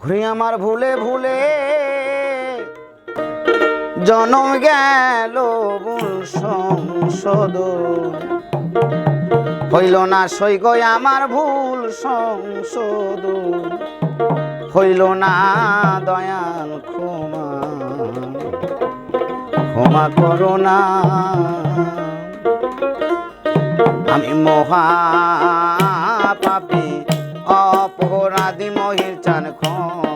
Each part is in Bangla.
ঘুরে আমার ভুলে ভুলে জনম গেল সংসদ হইল না সৈগ আমার ভুল সংসদ হইল না দয়াল ক্ষমা। ক্ষমা করো না। আমি মহা চান খন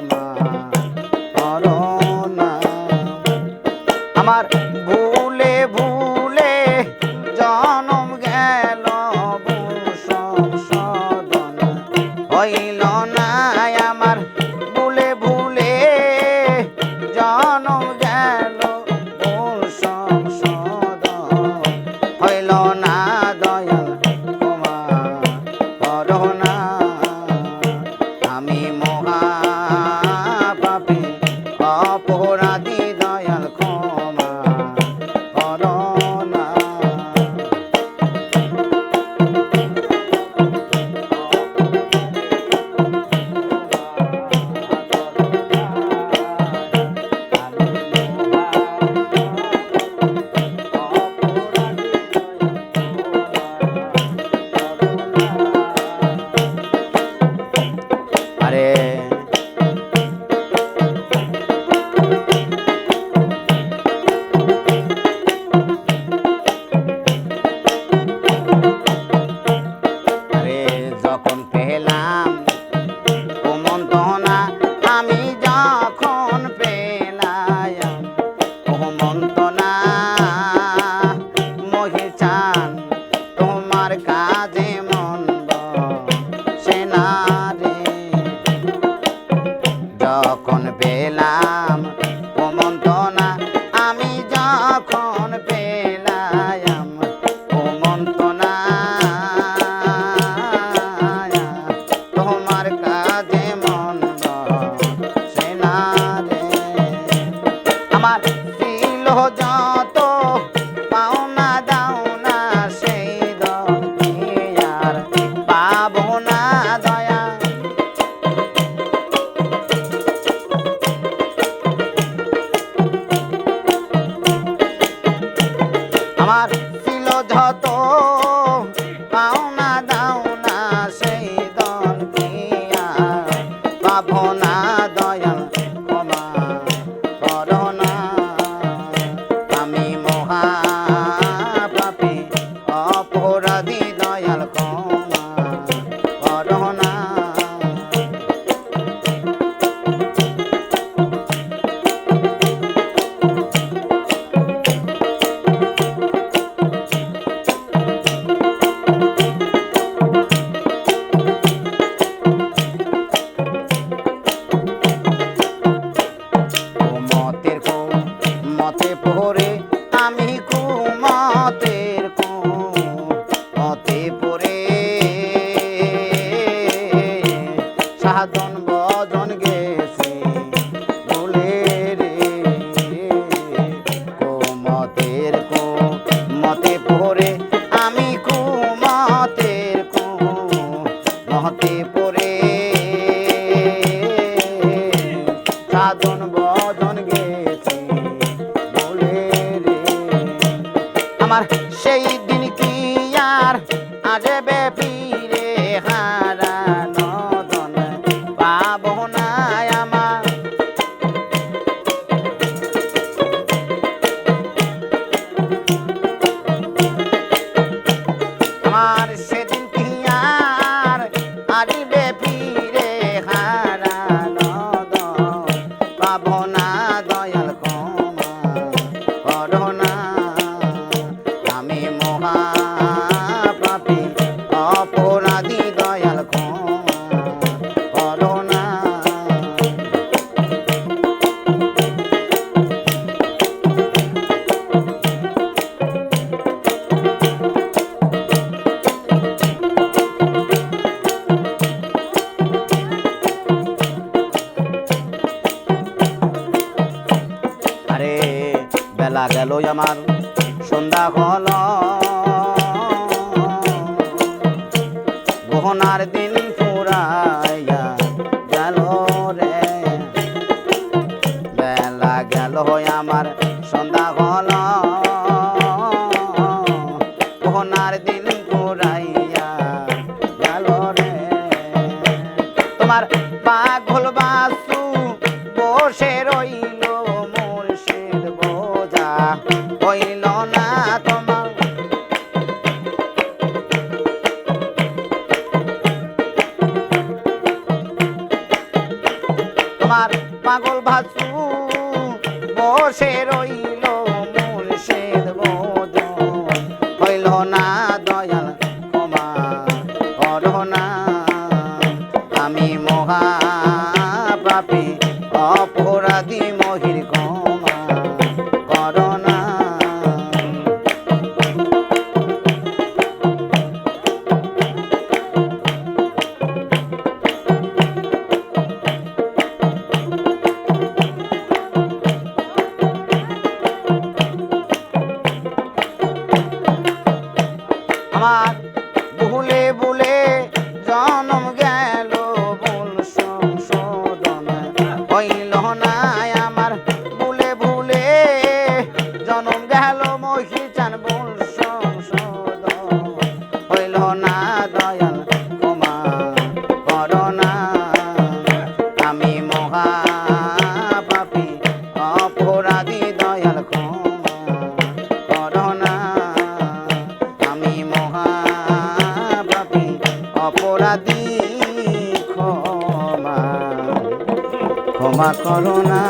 পেলাম মনে সাধন বদন গেছে বলে রে। কোমতের কো মতে পড়ে, আমি কুমতের কো মতে পড়ে। সাধন বদন গেছে বলে রে। সেই আমার সন্ধ্যা হলো। হইল না তোমার। তোমার পাগল ভাসু বসে রইল মুর্শিদ বোঝ হইল না দয়াল ক্ষমা করো না। আমি মহা পাপী অপরাধী মহির ক্ষমা ভুলে ক্ষমা করো না।